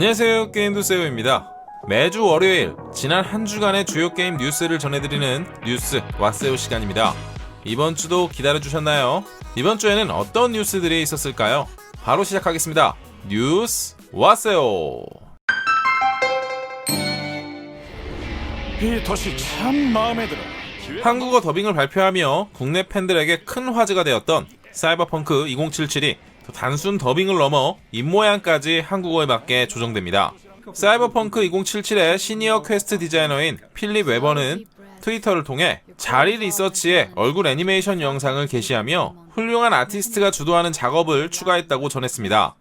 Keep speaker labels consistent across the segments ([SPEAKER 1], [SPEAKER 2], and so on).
[SPEAKER 1] 안녕하세요 게임도세요입니다 매주 월요일 지난 한 주간의 주요 게임 뉴스를 전해드리는 뉴스 왓세요 시간입니다 이번 주도 기다려주셨나요? 이번 주에는 어떤 뉴스들이 있었을까요? 바로 시작하겠습니다 뉴스 왓세요
[SPEAKER 2] 이 도시 참 마음에 들어.
[SPEAKER 1] 한국어 더빙을 발표하며 국내 팬들에게 큰 화제가 되었던 사이버펑크 2077이 단순 더빙을 넘어 입모양까지 한국어에 맞게 조정됩니다. 사이버펑크 2077의 시니어 퀘스트 디자이너인 필립 웨버는 트위터를 통해 자리 리서치에 얼굴 애니메이션 영상을 게시하며 훌륭한 아티스트가 주도하는 작업을 추가했다고 전했습니다.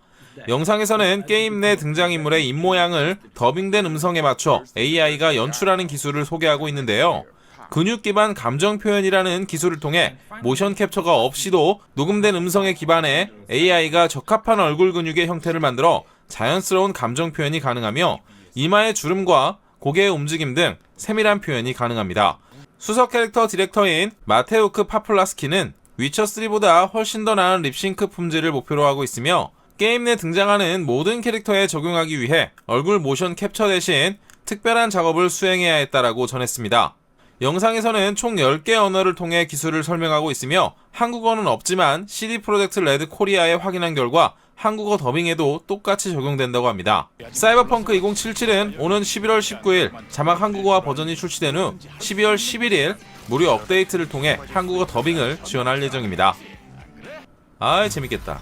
[SPEAKER 1] 영상에서는 게임 내 등장인물의 입모양을 더빙된 음성에 맞춰 AI가 연출하는 기술을 소개하고 있는데요. 근육 기반 감정 표현이라는 기술을 통해 모션 캡처가 없이도 녹음된 음성에 기반해 AI가 적합한 얼굴 근육의 형태를 만들어 자연스러운 감정 표현이 가능하며 이마의 주름과 고개의 움직임 등 세밀한 표현이 가능합니다. 수석 캐릭터 디렉터인 마테우크 파플라스키는 위쳐3보다 훨씬 더 나은 립싱크 품질을 목표로 하고 있으며 게임 내 등장하는 모든 캐릭터에 적용하기 위해 얼굴 모션 캡처 대신 특별한 작업을 수행해야 했다라고 전했습니다. 영상에서는 총 10개 언어를 통해 기술을 설명하고 있으며 한국어는 없지만 CD 프로젝트 레드 코리아에 확인한 결과 한국어 더빙에도 똑같이 적용된다고 합니다. 사이버펑크 2077은 오는 11월 19일 자막 한국어화 버전이 출시된 후 12월 11일 무료 업데이트를 통해 한국어 더빙을 지원할 예정입니다. 아이 재밌겠다.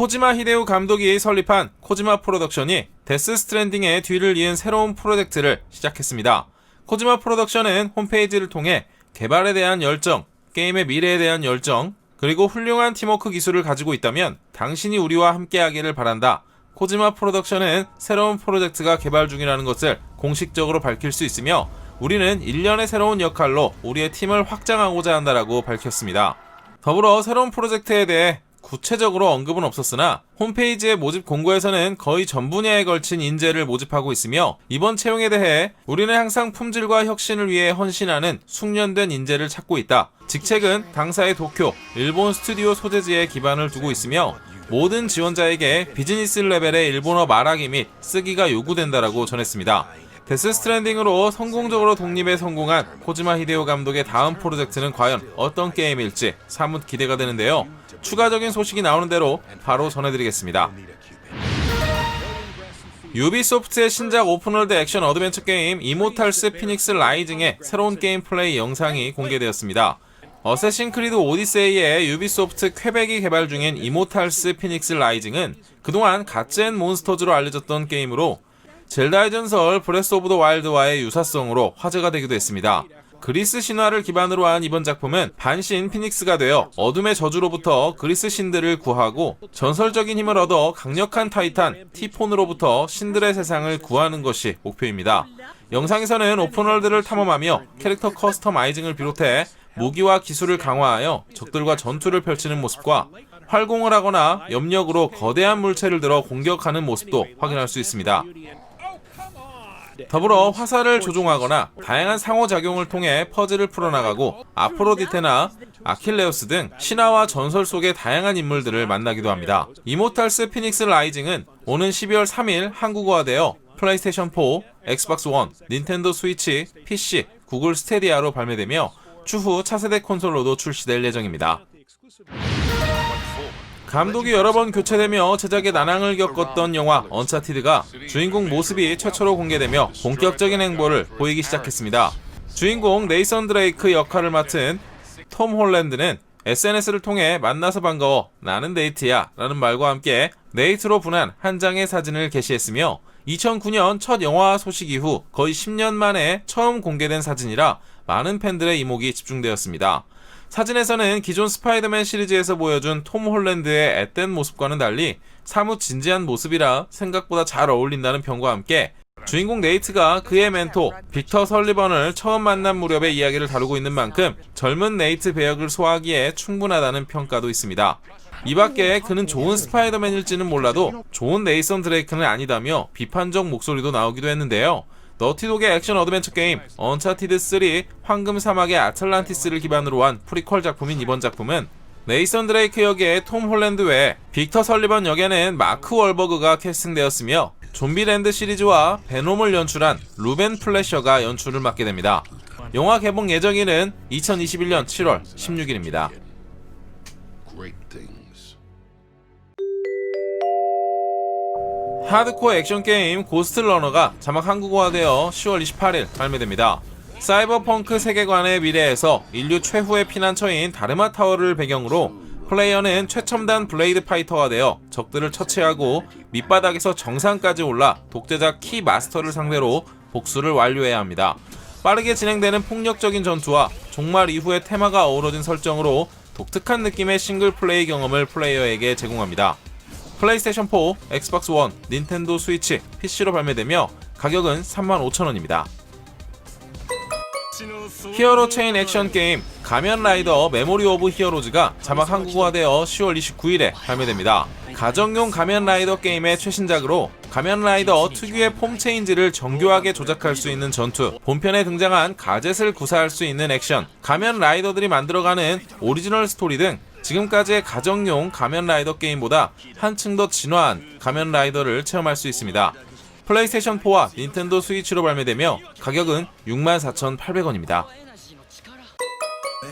[SPEAKER 1] 코지마 히데우 감독이 설립한 코지마 프로덕션이 데스 스트랜딩의 뒤를 이은 새로운 프로젝트를 시작했습니다. 코지마 프로덕션은 홈페이지를 통해 개발에 대한 열정, 게임의 미래에 대한 열정, 그리고 훌륭한 팀워크 기술을 가지고 있다면 당신이 우리와 함께하기를 바란다. 코지마 프로덕션은 새로운 프로젝트가 개발 중이라는 것을 공식적으로 밝힐 수 있으며 우리는 1년의 새로운 역할로 우리의 팀을 확장하고자 한다라고 밝혔습니다. 더불어 새로운 프로젝트에 대해 구체적으로 언급은 없었으나 홈페이지의 모집 공고에서는 거의 전 분야에 걸친 인재를 모집하고 있으며 이번 채용에 대해 우리는 항상 품질과 혁신을 위해 헌신하는 숙련된 인재를 찾고 있다. 직책은 당사의 도쿄, 일본 스튜디오 소재지에 기반을 두고 있으며 모든 지원자에게 비즈니스 레벨의 일본어 말하기 및 쓰기가 요구된다라고 전했습니다. 데스 스트랜딩으로 성공적으로 독립에 성공한 코지마 히데오 감독의 다음 프로젝트는 과연 어떤 게임일지 사뭇 기대가 되는데요. 추가적인 소식이 나오는 대로 바로 전해드리겠습니다. 유비소프트의 신작 오픈월드 액션 어드벤처 게임 이모탈스 피닉스 라이징의 새로운 게임 플레이 영상이 공개되었습니다. 어쌔신 크리드 오디세이의 유비소프트 퀘벡이 개발 중인 이모탈스 피닉스 라이징은 그동안 갓젠 몬스터즈로 알려졌던 게임으로 젤다의 전설 브레스 오브 더 와일드와의 유사성으로 화제가 되기도 했습니다. 그리스 신화를 기반으로 한 이번 작품은 반신 피닉스가 되어 어둠의 저주로부터 그리스 신들을 구하고 전설적인 힘을 얻어 강력한 타이탄 티폰으로부터 신들의 세상을 구하는 것이 목표입니다. 영상에서는 오픈월드를 탐험하며 캐릭터 커스터마이징을 비롯해 무기와 기술을 강화하여 적들과 전투를 펼치는 모습과 활공을 하거나 염력으로 거대한 물체를 들어 공격하는 모습도 확인할 수 있습니다. 더불어 화살을 조종하거나 다양한 상호작용을 통해 퍼즐을 풀어나가고 아프로디테나 아킬레우스 등 신화와 전설 속의 다양한 인물들을 만나기도 합니다. 이모탈스 피닉스 라이징은 오는 12월 3일 한국어화되어 플레이스테이션 4, 엑스박스 1, 닌텐도 스위치, PC, 구글 스테디아로 발매되며 추후 차세대 콘솔로도 출시될 예정입니다. 감독이 여러 번 교체되며 제작에 난항을 겪었던 영화 언차티드가 주인공 모습이 최초로 공개되며 본격적인 행보를 보이기 시작했습니다. 주인공 네이선 드레이크 역할을 맡은 톰 홀랜드는 SNS를 통해 만나서 반가워 나는 네이트야 라는 말과 함께 네이트로 분한 한 장의 사진을 게시했으며 2009년 첫 영화 소식 이후 거의 10년 만에 처음 공개된 사진이라 많은 팬들의 이목이 집중되었습니다. 사진에서는 기존 스파이더맨 시리즈에서 보여준 톰 홀랜드의 앳된 모습과는 달리 사뭇 진지한 모습이라 생각보다 잘 어울린다는 평과 함께 주인공 네이트가 그의 멘토 빅터 설리번을 처음 만난 무렵의 이야기를 다루고 있는 만큼 젊은 네이트 배역을 소화하기에 충분하다는 평가도 있습니다. 이 밖에 그는 좋은 스파이더맨일지는 몰라도 좋은 네이선 드레이크는 아니다며 비판적 목소리도 나오기도 했는데요. 너티독의 액션 어드벤처 게임 언차티드 3 황금 사막의 아틀란티스를 기반으로 한 프리퀄 작품인 이번 작품은 네이선 드레이크 역의 톰 홀랜드 외 빅터 설리번 역에는 마크 월버그가 캐스팅되었으며 좀비랜드 시리즈와 베놈을 연출한 루벤 플래셔가 연출을 맡게 됩니다. 영화 개봉 예정일은 2021년 7월 16일입니다. 하드코어 액션 게임 고스트 러너가 자막 한국어화되어 10월 28일 발매됩니다. 사이버펑크 세계관의 미래에서 인류 최후의 피난처인 다르마 타워를 배경으로 플레이어는 최첨단 블레이드 파이터가 되어 적들을 처치하고 밑바닥에서 정상까지 올라 독재자 키 마스터를 상대로 복수를 완료해야 합니다. 빠르게 진행되는 폭력적인 전투와 종말 이후의 테마가 어우러진 설정으로 독특한 느낌의 싱글 플레이 경험을 플레이어에게 제공합니다. 플레이스테이션 4, 엑스박스 1, 닌텐도 스위치, PC로 발매되며 가격은 35,000원입니다. 히어로 체인 액션 게임 가면 라이더 메모리 오브 히어로즈가 자막 한국어화되어 10월 29일에 발매됩니다. 가정용 가면 라이더 게임의 최신작으로 가면 라이더 특유의 폼 체인지를 정교하게 조작할 수 있는 전투, 본편에 등장한 가젯을 구사할 수 있는 액션, 가면 라이더들이 만들어가는 오리지널 스토리 등 지금까지의 가정용 가면 라이더 게임보다 한층 더 진화한 가면 라이더를 체험할 수 있습니다. 플레이스테이션 4와 닌텐도 스위치로 발매되며 가격은 64,800원입니다.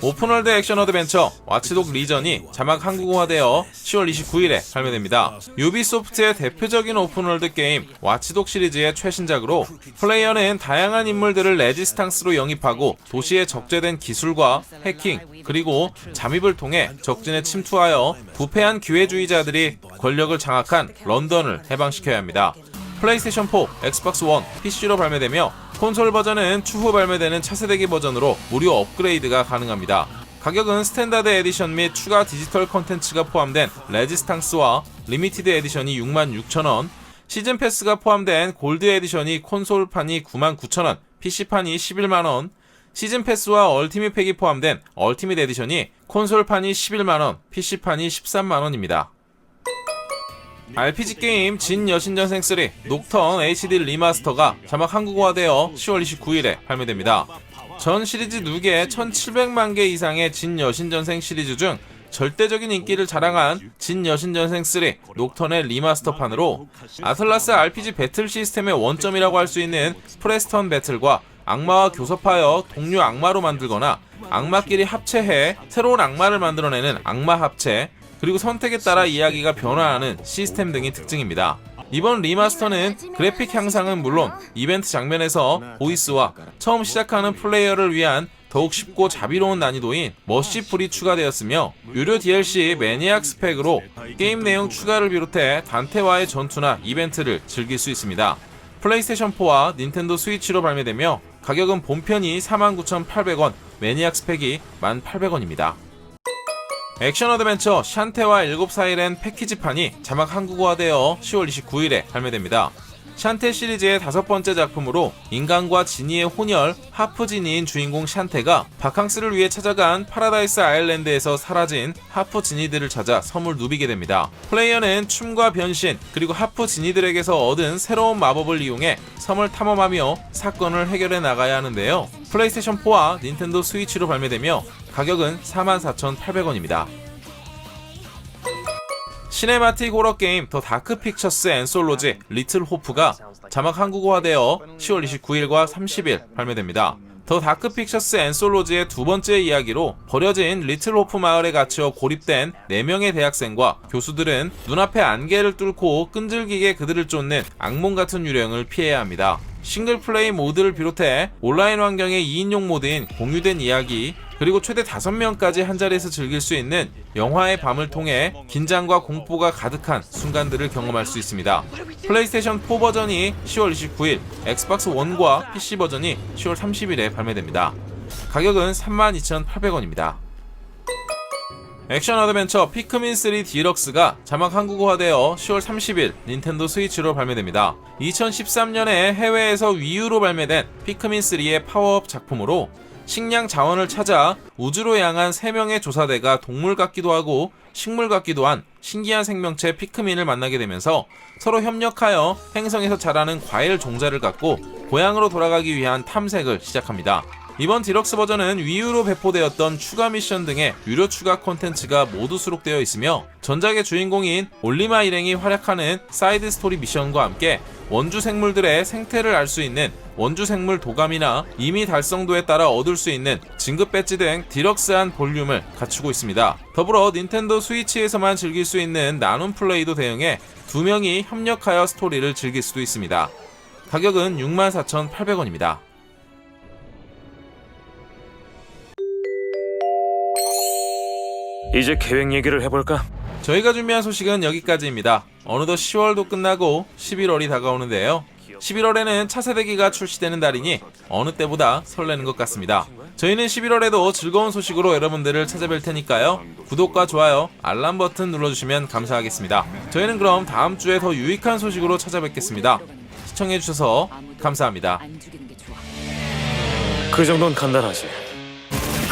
[SPEAKER 1] 오픈월드 액션 어드벤처 와치독 리전이 자막 한국어화되어 10월 29일에 발매됩니다. 유비소프트의 대표적인 오픈월드 게임 와치독 시리즈의 최신작으로 플레이어는 다양한 인물들을 레지스탕스로 영입하고 도시에 적재된 기술과 해킹 그리고 잠입을 통해 적진에 침투하여 부패한 기회주의자들이 권력을 장악한 런던을 해방시켜야 합니다. 플레이스테이션 4, 엑스박스 1, PC로 발매되며 콘솔 버전은 추후 발매되는 차세대기 버전으로 무료 업그레이드가 가능합니다. 가격은 스탠다드 에디션 및 추가 디지털 컨텐츠가 포함된 레지스탕스와 리미티드 에디션이 66,000원, 시즌 패스가 포함된 골드 에디션이 콘솔판이 99,000원, PC판이 11만원, 시즌 패스와 얼티밋 팩이 포함된 얼티밋 에디션이 콘솔판이 11만원, PC판이 13만원입니다. RPG 게임 진 여신전생 3 녹턴 HD 리마스터가 자막 한국어화되어 10월 29일에 발매됩니다. 전 시리즈 누계 1700만 개 이상의 진 여신전생 시리즈 중 절대적인 인기를 자랑한 진 여신전생 3 녹턴의 리마스터판으로 아틀라스 RPG 배틀 시스템의 원점이라고 할 수 있는 프레스턴 배틀과 악마와 교섭하여 동료 악마로 만들거나 악마끼리 합체해 새로운 악마를 만들어내는 악마 합체 그리고 선택에 따라 이야기가 변화하는 시스템 등이 특징입니다. 이번 리마스터는 그래픽 향상은 물론 이벤트 장면에서 보이스와 처음 시작하는 플레이어를 위한 더욱 쉽고 자비로운 난이도인 머시풀이 추가되었으며 유료 DLC 매니악 스펙으로 게임 내용 추가를 비롯해 단테와의 전투나 이벤트를 즐길 수 있습니다. 플레이스테이션 4와 닌텐도 스위치로 발매되며 가격은 본편이 49,800원, 매니악 스펙이 1,800원입니다. 액션 어드벤처 샨테와 7사일엔 패키지판이 자막 한국어화되어 10월 29일에 발매됩니다. 샨테 시리즈의 다섯 번째 작품으로 인간과 지니의 혼혈 하프 지니인 주인공 샨테가 바캉스를 위해 찾아간 파라다이스 아일랜드에서 사라진 하프 지니들을 찾아 섬을 누비게 됩니다. 플레이어는 춤과 변신 그리고 하프 지니들에게서 얻은 새로운 마법을 이용해 섬을 탐험하며 사건을 해결해 나가야 하는데요. 플레이스테이션 4와 닌텐도 스위치로 발매되며 가격은 44,800원입니다. 시네마틱 호러 게임 더 다크 픽처스 앤솔로지 리틀 호프가 자막 한국어화되어 10월 29일과 30일 발매됩니다. 더 다크 픽처스 앤솔로지의 두 번째 이야기로 버려진 리틀 호프 마을에 갇혀 고립된 4명의 대학생과 교수들은 눈앞에 안개를 뚫고 끈질기게 그들을 쫓는 악몽 같은 유령을 피해야 합니다. 싱글 플레이 모드를 비롯해 온라인 환경의 2인용 모드인 공유된 이야기, 그리고 최대 5명까지 한자리에서 즐길 수 있는 영화의 밤을 통해 긴장과 공포가 가득한 순간들을 경험할 수 있습니다. 플레이스테이션 4 버전이 10월 29일, 엑스박스 1과 PC 버전이 10월 30일에 발매됩니다. 가격은 32,800원입니다. 액션 어드벤처 피크민 3 디럭스가 자막 한국어화되어 10월 30일 닌텐도 스위치로 발매됩니다. 2013년에 해외에서 위유로 발매된 피크민 3의 파워업 작품으로 식량 자원을 찾아 우주로 향한 3명의 조사대가 동물 같기도 하고 식물 같기도 한 신기한 생명체 피크민을 만나게 되면서 서로 협력하여 행성에서 자라는 과일 종자를 갖고 고향으로 돌아가기 위한 탐색을 시작합니다. 이번 디럭스 버전은 위유로 배포되었던 추가 미션 등의 유료 추가 콘텐츠가 모두 수록되어 있으며 전작의 주인공인 올리마 일행이 활약하는 사이드 스토리 미션과 함께 원주 생물들의 생태를 알 수 있는 원주 생물 도감이나 이미 달성도에 따라 얻을 수 있는 진급 배지 등 디럭스한 볼륨을 갖추고 있습니다. 더불어 닌텐도 스위치에서만 즐길 수 있는 나눔 플레이도 대응해 두 명이 협력하여 스토리를 즐길 수도 있습니다. 가격은 64,800원입니다.
[SPEAKER 3] 이제 계획 얘기를 해볼까?
[SPEAKER 1] 저희가 준비한 소식은 여기까지입니다. 어느덧 10월도 끝나고 11월이 다가오는데요. 11월에는 차세대기가 출시되는 달이니 어느 때보다 설레는 것 같습니다. 저희는 11월에도 즐거운 소식으로 여러분들을 찾아뵐 테니까요. 구독과 좋아요, 알람 버튼 눌러주시면 감사하겠습니다. 저희는 그럼 다음 주에 더 유익한 소식으로 찾아뵙겠습니다. 시청해주셔서 감사합니다.
[SPEAKER 3] 그 정도는 간단하지.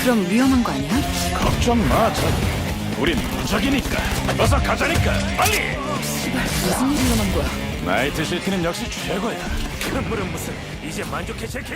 [SPEAKER 4] 그럼 위험한 거 아니야?
[SPEAKER 2] 걱정 마, 자기. 우린 무적이니까. 어서 가자니까. 빨리.
[SPEAKER 4] 씨발 무슨 일이 일어난 거야?
[SPEAKER 2] 나이트 시티는 역시 최고야.
[SPEAKER 3] 그 물은 무슨 이제 만족해 제키?